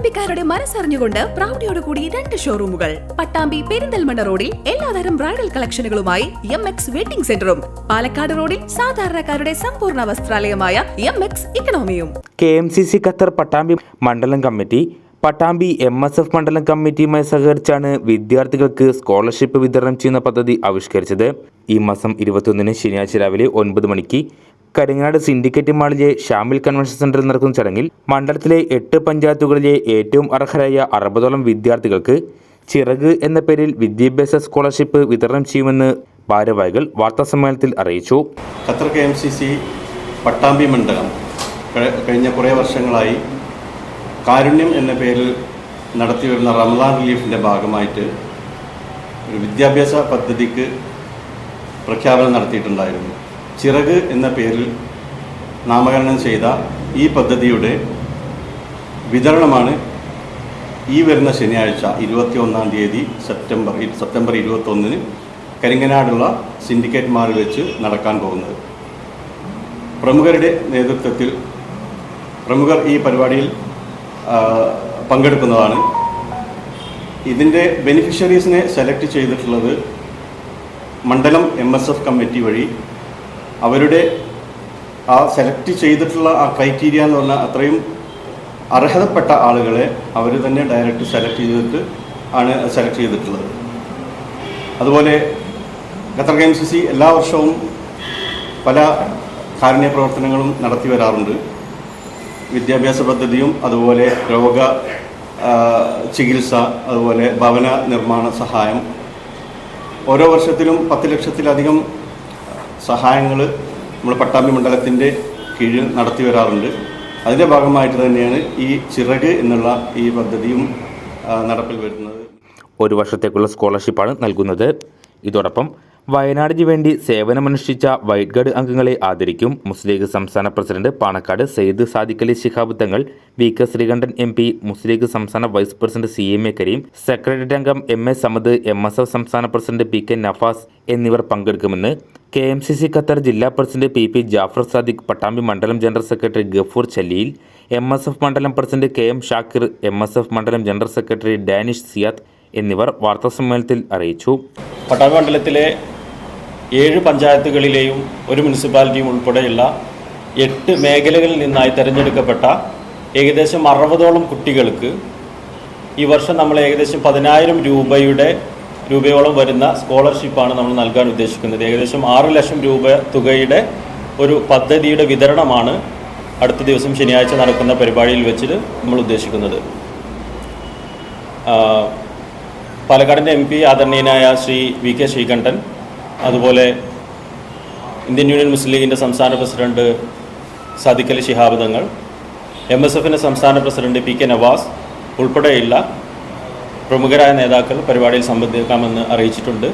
പട്ടാമ്പിക്കാരുടെ മനസ്സറിഞ്ഞുകൊണ്ട് പ്രൗഢിയോടുകൂടി രണ്ട് ഷോറൂമുകൾ പട്ടാമ്പി പെരിന്തൽമണ്ണ റോഡിൽ എല്ലാതരം ബ്രൈഡൽ കളക്ഷനുകളുമായി എം എക്സ് വെഡിംഗ് സെന്ററും. പാലക്കാട് റോഡിൽ സാധാരണക്കാരുടെ സമ്പൂർണ വസ്ത്രാലയമായ M X ഇക്കണോമിയും K M C C Qatar Pattambi മണ്ഡലം committee Pattambi M S F മണ്ഡലം കമ്മിറ്റിയുമായി സഹകരിച്ചാണ് വിദ്യാർത്ഥികൾക്ക് സ്കോളർഷിപ്പ് വിതരണം ചെയ്യുന്ന പദ്ധതി ആവിഷ്കരിച്ചത്. ഈ മാസം ഇരുപത്തൊന്നിന് ശനിയാഴ്ച രാവിലെ ഒൻപത് മണിക്ക് കരിങ്ങനാട് സിൻഡിക്കേറ്റ് മാളിലെ ഷാമിൽ കൺവെൻഷൻ സെന്ററിൽ നടക്കുന്ന ചടങ്ങിൽ മണ്ഡലത്തിലെ എട്ട് പഞ്ചായത്തുകളിലെ ഏറ്റവും അർഹരായ അറുപതോളം വിദ്യാർത്ഥികൾക്ക് ചിറക് എന്ന പേരിൽ വിദ്യാഭ്യാസ സ്കോളർഷിപ്പ് വിതരണം ചെയ്യുമെന്ന് ഭാരവാഹികൾ വാർത്താസമ്മേളനത്തിൽ അറിയിച്ചു. Qatar K M C C Pattambi മണ്ഡലം കഴിഞ്ഞ കുറേ വർഷങ്ങളായി കാരുണ്യം എന്ന പേരിൽ നടത്തിവരുന്ന റമദാൻ റിലീഫിന്റെ ഭാഗമായിട്ട് ഒരു വിദ്യാഭ്യാസ പദ്ധതിക്ക് പ്രഖ്യാപനം നടത്തിയിട്ടുണ്ടായിരുന്നു. ചിറക് എന്ന പേരിൽ നാമകരണം ചെയ്ത ഈ പദ്ധതിയുടെ വിതരണമാണ് ഈ വരുന്ന ശനിയാഴ്ച ഇരുപത്തി ഒന്നാം തീയതി സെപ്റ്റംബർ സെപ്റ്റംബർ ഇരുപത്തൊന്നിന് കരിങ്ങനാടുള്ള സിൻഡിക്കേറ്റ് മാളിൽ വെച്ച് നടക്കാൻ പോകുന്നത്. പ്രമുഖരുടെ നേതൃത്വത്തിൽ പ്രമുഖർ ഈ പരിപാടിയിൽ പങ്കെടുക്കുന്നതാണ്. ഇതിന്റെ ബെനിഫിഷ്യറീസിനെ സെലക്ട് ചെയ്തിട്ടുള്ളത് മണ്ഡലം എം എസ് എഫ് കമ്മിറ്റി വഴി അവരുടെ ആ സെലക്ട് ചെയ്തിട്ടുള്ള ആ ക്രൈറ്റീരിയ എന്ന് പറഞ്ഞാൽ അത്രയും അർഹതപ്പെട്ട ആളുകളെ അവർ തന്നെ ഡയറക്റ്റ് സെലക്ട് ചെയ്തിട്ട് ആണ് സെലക്ട് ചെയ്തിട്ടുള്ളത്. അതുപോലെ Qatar K M C C എല്ലാ വർഷവും പല കാരുണ്യ പ്രവർത്തനങ്ങളും നടത്തി വരാറുണ്ട്. വിദ്യാഭ്യാസ പദ്ധതിയും അതുപോലെ രോഗ ചികിത്സ അതുപോലെ ഭവന നിർമ്മാണ സഹായം. ഓരോ വർഷത്തിലും പത്ത് ലക്ഷത്തിലധികം സഹായങ്ങൾ നമ്മൾ പട്ടാമ്പി മണ്ഡലത്തിന്റെ കീഴിൽ നടത്തി വരാറുണ്ട്. അതിന്റെ ഭാഗമായിട്ട് തന്നെയാണ് ഈ ചിറക് എന്നുള്ള ഈ പദ്ധതിയും നടപ്പിൽ വരുന്നത്. ഒരു വർഷത്തേക്കുള്ള സ്കോളർഷിപ്പാണ് നൽകുന്നത്. ഇതോടൊപ്പം വയനാടിന് വേണ്ടി സേവനമനുഷ്ഠിച്ച വൈറ്റ് അംഗങ്ങളെ ആദരിക്കും മുസ്ലിം ലീഗ് സംസ്ഥാന president Panakkad Sayed Sadiq Ali Shihab Thangal V K Sreekandan M P Muslim League സംസ്ഥാന vice president C M A Kareem secretariat അംഗം M A Samad M S F സംസ്ഥാന പ്രസിഡന്റ് പി കെ നഫാസ് എന്നിവർ പങ്കെടുക്കുമെന്ന് K M C C Qatar ജില്ലാ president P P Jafar Sadiq Pattambi മണ്ഡലം general secretary Gafoor Challiyil M S F മണ്ഡലം president K M Shakir M S F മണ്ഡലം general secretary Danish Siyad എന്നിവർ വാർത്താസമ്മേളനത്തിൽ അറിയിച്ചു. പട്ടാമ്പി മണ്ഡലത്തിലെ ഏഴ് പഞ്ചായത്തുകളിലെയും ഒരു മുനിസിപ്പാലിറ്റിയും ഉൾപ്പെടെയുള്ള എട്ട് മേഖലകളിൽ നിന്നായി തിരഞ്ഞെടുക്കപ്പെട്ട ഏകദേശം അറുപതോളം കുട്ടികൾക്ക് ഈ വർഷം നമ്മൾ ഏകദേശം പതിനായിരം രൂപയുടെ രൂപയോളം വരുന്ന സ്കോളർഷിപ്പാണ് നമ്മൾ നൽകാൻ ഉദ്ദേശിക്കുന്നത്. ഏകദേശം ആറ് ലക്ഷം രൂപ തുകയുടെ ഒരു പദ്ധതിയുടെ വിതരണമാണ് അടുത്ത ദിവസം ശനിയാഴ്ച നടക്കുന്ന പരിപാടിയിൽ വെച്ചിട്ട് നമ്മൾ ഉദ്ദേശിക്കുന്നത്. പാലക്കാടിന്റെ എം പി ആദരണീയനായ ശ്രീ വി കെ ശ്രീകണ്ഠൻ അതുപോലെ ഇന്ത്യൻ യൂണിയൻ മുസ്ലിം ലീഗിന്റെ സംസ്ഥാന പ്രസിഡന്റ് സാദിഖ് അലി ശിഹാബ് തങ്ങൾ എം എസ് എഫിന്റെ സംസ്ഥാന പ്രസിഡന്റ് പി കെ നവാസ് ഉൾപ്പെടെയുള്ള പ്രമുഖരായ നേതാക്കൾ പരിപാടിയിൽ സംബന്ധിക്കാമെന്ന് അറിയിച്ചിട്ടുണ്ട്.